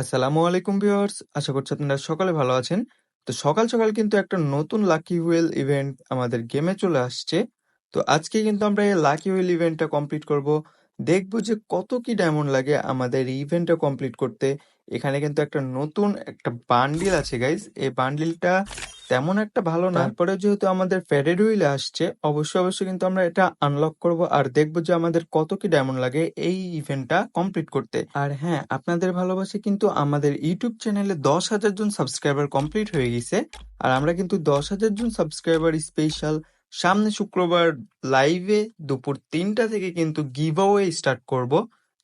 আসসালামু আলাইকুম ভিউয়ার্স, আশা করছি আপনারা সকালে ভালো আছেন। তো সকাল সকাল কিন্তু একটা নতুন লাকি হুইল ইভেন্ট আমাদের গেমে চলে আসছে। তো আজকে কিন্তু আমরা এই লাকি হুইল ইভেন্টটা কমপ্লিট করব। দেখব যে কত কি ডায়মন্ড লাগে আমাদের ইভেন্টটা কমপ্লিট করতে। এখানে কিন্তু একটা নতুন একটা বান্ডিল আছে গাইজ এই বান্ডিলটা তেমন একটা ভালো না। তারপরে যেহেতু আমাদের ফেডেড হুইলে আসছে অবশ্যই অবশ্যই কিন্তু আমরা এটা আনলক করব আর দেখব যে আমাদের কত কি ডায়মন্ড লাগে এই ইভেন্টটা কমপ্লিট করতে। আর হ্যাঁ আপনাদের ভালোবাসে কিন্তু আমাদের ইউটিউব চ্যানেলে দশ হাজার জন সাবস্ক্রাইবার কমপ্লিট হয়ে গেছে। আর আমরা কিন্তু দশ হাজার জন সাবস্ক্রাইবার স্পেশাল সামনে শুক্রবার লাইভে দুপুর তিনটা থেকে কিন্তু গিভ স্টার্ট করব।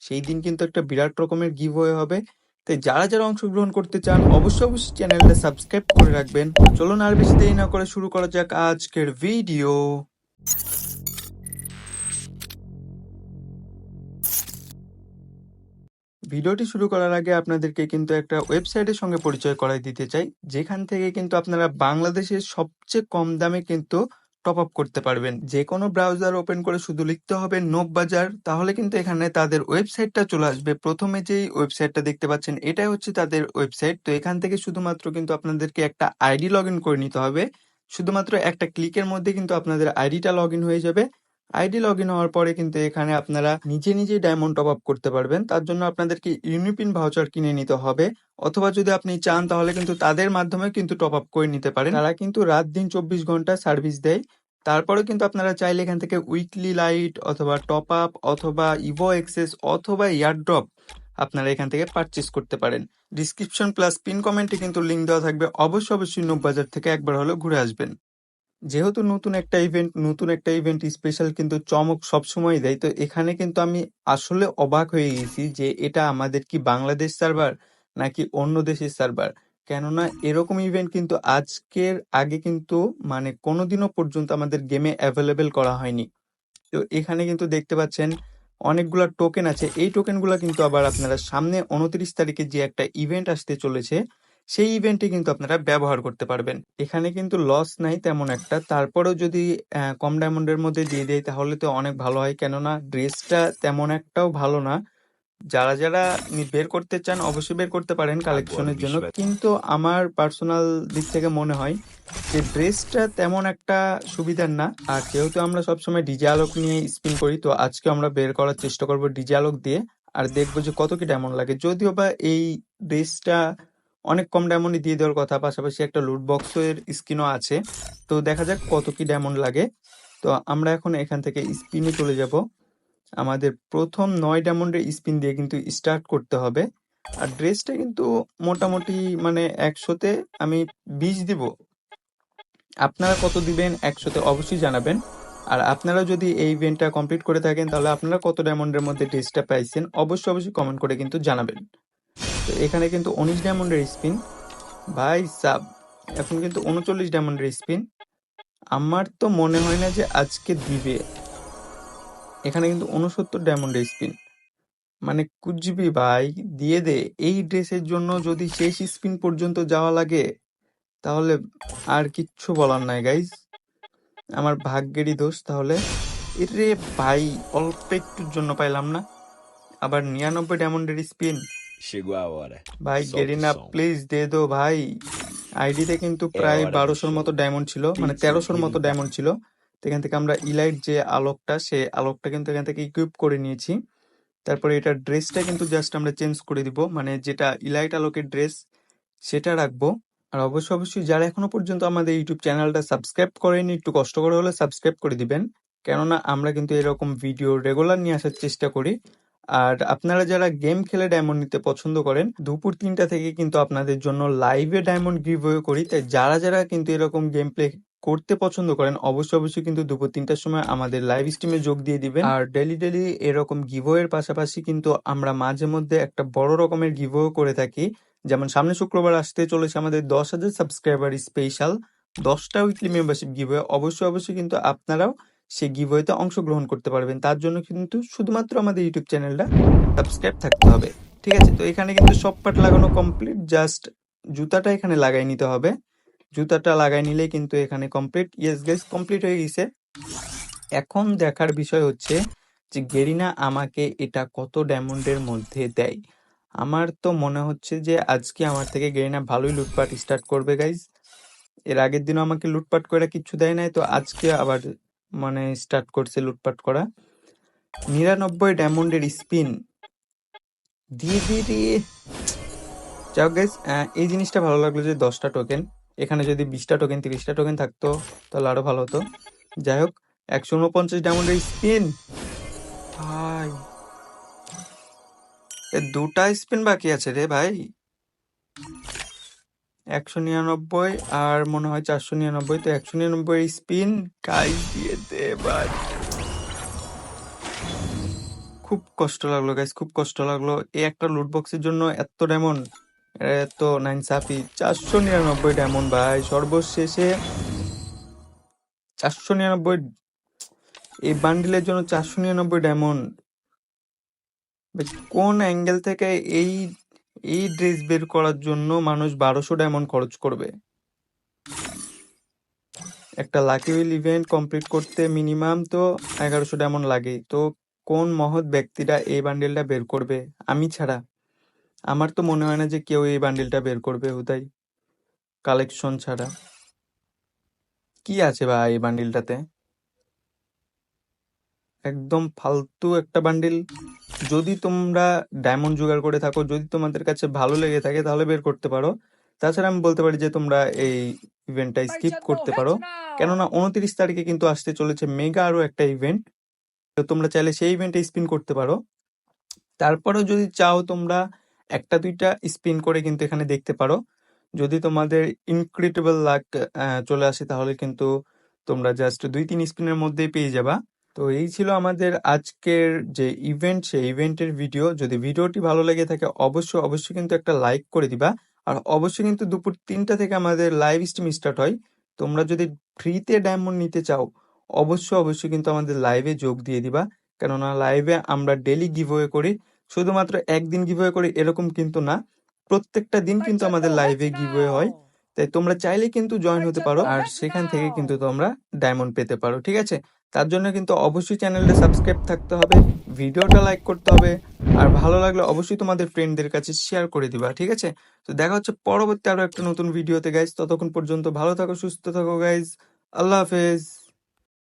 সেই দিন কিন্তু একটা বিরাট রকমের গিভ হবে। তাই যারা যারা অংশগ্রহণ করতে চান, অবশ্যই অবশ্যই চ্যানেলটা সাবস্ক্রাইব করে রাখবেন। চলুন আর বেশি দেরি না করে শুরু করা যাক আজকের ভিডিও। ভিডিওটি শুরু করার আগে আপনাদেরকে কিন্তু একটা ওয়েবসাইটের সঙ্গে পরিচয় করাই দিতে চাই, যেখান থেকে কিন্তু আপনারা বাংলাদেশের সবচেয়ে কম দামে কিন্তু টপ আপ করতে পারবেন। যে কোনো ব্রাউজার ওপেন করে শুধু লিখতে হবে নোব বাজার তাহলে কিন্তু এখানে তাদের ওয়েবসাইটটা চলে আসবে। প্রথমে যেই ওয়েবসাইটটা দেখতে পাচ্ছেন, এটাই হচ্ছে তাদের ওয়েবসাইট তো এখান থেকে শুধুমাত্র কিন্তু আপনাদেরকে একটা আইডি লগ ইন করে নিতে হবে। শুধুমাত্র একটা ক্লিকের মধ্যে কিন্তু আপনাদের আইডিটা লগ ইন হয়ে যাবে। আইডি লগ ইন হওয়ার পরে কিন্তু এখানে আপনারা নিজে নিজেই ডায়মন্ড টপ আপ করতে পারবেন। তার জন্য আপনাদেরকে ইউনিপিন ভাউচার কিনে নিতে হবে। অথবা যদি আপনি চান, তাহলে কিন্তু তাদের মাধ্যমে কিন্তু টপ আপ করে নিতে পারেন। তারা কিন্তু রাত দিন চব্বিশ ঘণ্টা সার্ভিস দেয়। তারপরে কিন্তু আপনারা চাইলে এখান থেকে উইকলি লাইট অথবা টপ আপ অথবা ইভো এক্সেস অথবা ইয়ারড্রপ আপনারা এখান থেকে পারচেস করতে পারেন। ডিসক্রিপশন প্লাস পিন কমেন্টে কিন্তু লিঙ্ক দেওয়া থাকবে। অবশ্যই অবশ্যই নোব বাজার থেকে একবার হলেও ঘুরে আসবেন। যেহেতু নতুন একটা ইভেন্ট নতুন একটা ইভেন্ট স্পেশাল কিন্তু চমক সবসময় দেয়, তো এখানে কিন্তু আমি আসলে অবাক হয়ে গেছি যে এটা আমাদের কি বাংলাদেশ সার্ভার নাকি অন্য দেশের সার্ভার কেননা এরকম ইভেন্ট কিন্তু আজকের আগে কিন্তু মানে কোনোদিনও পর্যন্ত আমাদের গেমে অ্যাভেলেবেল করা হয়নি। তো এখানে কিন্তু দেখতে পাচ্ছেন অনেকগুলা টোকেন আছে। এই টোকেনগুলো কিন্তু আবার আপনারা সামনে উনত্রিশ তারিখে যে একটা ইভেন্ট আসতে চলেছে সেই ইভেন্টে কিন্তু আপনারা ব্যবহার করতে পারবেন। এখানে কিন্তু লস নাই তেমন একটা। তারপরেও যদি কম ডায়মন্ডের মধ্যে দিয়ে দেয় তাহলে তো অনেক ভালো হয়। কেননা ড্রেসটা তেমন একটাও ভালো না। যারা যারা বের করতে চান অবশ্যই বের করতে পারেন কালেকশনের জন্য। কিন্তু আমার পার্সোনাল দিক থেকে মনে হয় যে ড্রেসটা তেমন একটা সুবিধার না। আর যেহেতু আমরা সবসময় ডিজে আলোক নিয়ে স্পিন করি তো আজকে আমরা বের করার চেষ্টা করব ডিজে আলোক দিয়ে। আর দেখব যে কত কি ডায়মন্ড লাগে। যদিও বা এই ড্রেসটা অনেক কম ডায়মন্ডই দিয়ে দেওয়ার কথা, পাশাপাশি একটা লুট বক্সের স্কিনও আছে। তো দেখা যাক কত কি ডায়মন্ড লাগে। তো আমরা এখন এখান থেকে স্পিনে চলে যাব। আমাদের প্রথম নয় ডায়মন্ডের স্পিন দিয়ে কিন্তু স্টার্ট করতে হবে। আর ড্রেসটা কিন্তু মোটামুটি মানে একশোতে আমি বিশ দিব। আপনারা কত দিবেন একশোতে অবশ্যই জানাবেন। আর আপনারা যদি এই ইভেন্টটা কমপ্লিট করে থাকেন, তাহলে আপনারা কত ডায়মন্ডের মধ্যে ড্রেসটা পাইছেন, অবশ্যই অবশ্যই কমেন্ট করে কিন্তু জানাবেন। তো এখানে কিন্তু উনিশ ডায়মন্ডের স্পিন ভাই সাব, এখন কিন্তু উনচল্লিশ ডায়মন্ডের স্পিন আমার তো মনে হয় না যে আজকে দিবে। এখানে কিন্তু উনসত্তর ডায়মন্ডের স্পিন মানে কুজবি ভাই, দিয়ে দে। এই ড্রেসের জন্য যদি শেষ স্পিন পর্যন্ত যাওয়া লাগে, তাহলে আর কিচ্ছু বলার নাই গাইজ আমার ভাগ্যেরই দোষ তাহলে। এরে ভাই, অল্প একটুর জন্য পাইলাম না। আবার নিরানব্বই ডায়মন্ডের স্পিন Chegou a hora. ভাই Solta o গেরিনা som. প্লিজ দে দো ভাই আইডিতে কিন্তু প্রায় বারোশোর. মতো ডায়মন্ড ছিল মানে Tem তেরোশোর মতো sentido. ডায়মন্ড ছিল তো এখান থেকে আমরা ইলাইট যে আলোকটা সে আলোকটা কিন্তু এখান থেকে ইকুইপ করে নিয়েছি তারপরে এটার ড্রেসটা কিন্তু জাস্ট আমরা চেঞ্জ করে দিব মানে যেটা ইলাইট আলোকের ড্রেস সেটা রাখব আর অবশ্যই অবশ্যই যারা এখনও পর্যন্ত আমাদের ইউটিউব চ্যানেলটা সাবস্ক্রাইব করেনি একটু কষ্ট করে হলে সাবস্ক্রাইব করে দিবেন কেননা আমরা কিন্তু এরকম ভিডিও রেগুলার নিয়ে আসার চেষ্টা করি আর আপনারা যারা গেম খেলে ডায়মন্ড নিতে পছন্দ করেন, দুপুর তিনটা থেকে কিন্তু আপনাদের জন্য লাইভে ডায়মন্ড গিভওয়ে করি। তাই যারা যারা কিন্তু এরকম গেম প্লে করতে পছন্দ করেন, অবশ্যই অবশ্যই কিন্তু দুপুর তিনটার সময় আমাদের লাইভ স্ট্রিমে যোগ দিয়ে দিবেন। আর ডেলি ডেলি এরকম গিভওয়ের পাশাপাশি কিন্তু আমরা মাঝে মধ্যে একটা বড় রকমের গিভওয়ে করে থাকি। যেমন সামনে শুক্রবার আসতে চলেছে আমাদের দশ হাজার সাবস্ক্রাইবার স্পেশাল দশটা উইকলি মেম্বারশিপ গিভওয়ে অবশ্যই অবশ্যই কিন্তু আপনারাও সেই গিভওয়েতে অংশগ্রহণ করতে পারবেন। তার জন্য কিন্তু শুধুমাত্র আমাদের ইউটিউব চ্যানেলটা সাবস্ক্রাইব থাকতে হবে। ঠিক আছে? তো এখানে কিন্তু সব পার্ট লাগানো কমপ্লিট জাস্ট জুতাটা এখানে লাগাই নিতে হবে। জুতাটা লাগাই নিলে কিন্তু এখানে কমপ্লিট ইয়েস গাইস কমপ্লিট হয়ে গেছে। এখন দেখার বিষয় হচ্ছে যে গেরিনা আমাকে এটা কত ডায়মন্ডের মধ্যে দেয়। আমার তো মনে হচ্ছে যে আজকে আমার থেকে গেরিনা ভালোই লুটপাট স্টার্ট করবে গাইজ এর আগের দিনও আমাকে লুটপাট করে কিচ্ছু দেয় নাই। তো আজকে আবার মানে স্টার্ট করছে লুটপাট করা। নিরানব্বই ডায়মন্ডের স্পিন দিয়ে দিয়ে যাক গাইজ এই জিনিসটা ভালো লাগল যে দশটা টোকেন এখানে যদি বিশটা টোকেন তিরিশটা টোকেন থাকতো, তাহলে আরও ভালো হতো। যাই হোক, একশো উনপঞ্চাশ ডায়মন্ডের স্পিন ভাই। দুটা স্পিন বাকি আছে রে ভাই। একশো নিরানব্বই আর মনে হয় চারশো নিরানব্বই, তো একশো নিরানব্বই স্পিন গাইজ দিয়ে দে খুব কষ্ট লাগল গাইস খুব কষ্ট লাগল। এই একটা লুট বক্সের জন্য এত ডায়মন্ড এত নাইন সাপি চারশো নিরানব্বই ডায়মন্ড ভাই, সর্বশেষে চারশো নিরানব্বই, এই বান্ডিলের জন্য চারশো নিরানব্বই ডায়মন্ড কোন অ্যাঙ্গেল থেকে এই এই ড্রেস বের করার জন্য মানুষ বারোশো ডায়মন্ড খরচ করবে। একটা লাকি উইল ইভেন্ট কমপ্লিট করতে মিনিমাম তো এগারোশো ডায়মন্ড লাগে। তো কোন মহৎ ব্যক্তিরা এই বান্ডেলটা বের করবে? আমি ছাড়া। আমার তো মনে হয় না যে কেউ এই বান্ডেলটা বের করবে হুদাই। কালেকশন ছাড়া। কি আছে বা এই বান্ডিলটাতে একদম ফালতু একটা বান্ডিল যদি তোমরা ডায়মন্ড জোগাড় করে থাকো যদি তোমাদের কাছে ভালো লেগে থাকে তাহলে বের করতে পারো। তাছাড়া আমি বলতে পারি যে তোমরা এই ইভেন্টটা স্কিপ করতে পারো। কেননা উনত্রিশ তারিখে কিন্তু আসতে চলেছে মেগা আরও একটা ইভেন্ট তো তোমরা চাইলে সেই ইভেন্টে স্পিন করতে পারো। তারপরেও যদি চাও তোমরা একটা দুইটা স্পিন করে কিন্তু এখানে দেখতে পারো। যদি তোমাদের ইনক্রেডিবল লাক চলে আসে তাহলে কিন্তু তোমরা জাস্ট দুই তিন স্পিনের মধ্যেই পেয়ে যাবা। তো এই ছিল আমাদের আজকের যে ইভেন্ট সেই ইভেন্টের ভিডিও যদি ভিডিওটি ভালো লেগে থাকে অবশ্যই অবশ্যই কিন্তু একটা লাইক করে দিবা। আর অবশ্যই কিন্তু দুপুর তিনটা থেকে আমাদের লাইভ স্ট্রিম স্টার্ট হয়। তোমরা যদি ফ্রিতে ডায়মন্ড নিতে চাও অবশ্যই অবশ্যই কিন্তু আমাদের লাইভে যোগ দিয়ে দিবা। কেননা লাইভে আমরা ডেলি গিভওয়ে করি। শুধুমাত্র একদিন গিভওয়ে করি এরকম কিন্তু না। প্রত্যেকটা দিন কিন্তু আমাদের লাইভে গিভওয়ে হয়। তাই তোমরা চাইলে কিন্তু জয়েন হতে পারো। আর সেখান থেকে কিন্তু তোমরা ডায়মন্ড পেতে পারো ঠিক আছে? তার জন্য কিন্তু অবশ্যই চ্যানেলটা সাবস্ক্রাইব থাকতে হবে ভিডিওটা লাইক করতে হবে আর ভালো লাগলে অবশ্যই তোমাদের ফ্রেন্ডদের কাছে শেয়ার করে দিবা ঠিক আছে? তো দেখা হচ্ছে পরবর্তী আরও একটা নতুন ভিডিওতে গাইজ ততক্ষণ পর্যন্ত ভালো থাকো সুস্থ থাকো গাইজ আল্লাহ হাফেজ।